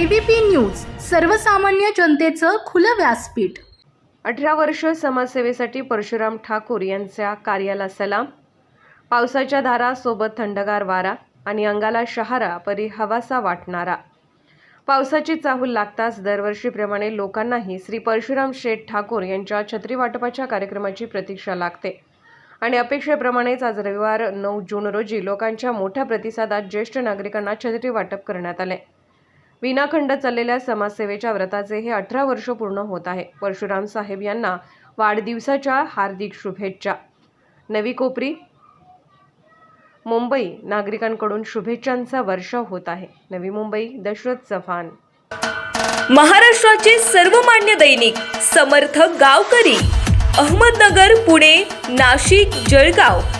ABP news सर्वसामान्य जनतेचं खुलं व्यासपीठ. अठरा वर्ष समाजसेवेसाठी परशुराम ठाकूर यांच्या कार्याला सलाम. पावसाच्या धारा सोबत थंडगार वारा आणि अंगाला शहारा परी हवासा वाटणारा. पावसाची चाहूल लागताच दरवर्षीप्रमाणे लोकांनाही श्री परशुराम शेठ ठाकूर यांच्या छत्री वाटपाच्या कार्यक्रमाची प्रतीक्षा लागते. आणि अपेक्षेप्रमाणेच आज रविवार नऊ जून रोजी लोकांच्या मोठ्या प्रतिसादात ज्येष्ठ नागरिकांना छत्री वाटप करण्यात आले. विनाखंड चाललेल्या समाजसेवेच्या व्रताचे हे अठरा वर्ष पूर्ण होत आहे. परशुराम साहेब यांना वाढदिवसाच्या हार्दिक शुभेच्छा. नवी कोपरी मुंबई नागरिकांकडून शुभेच्छांचा वर्षाव होत आहे. नवी मुंबई दशरथ चव्हाण. महाराष्ट्राचे सर्वमान्य दैनिक समर्थ गावकरी अहमदनगर पुणे नाशिक जळगाव.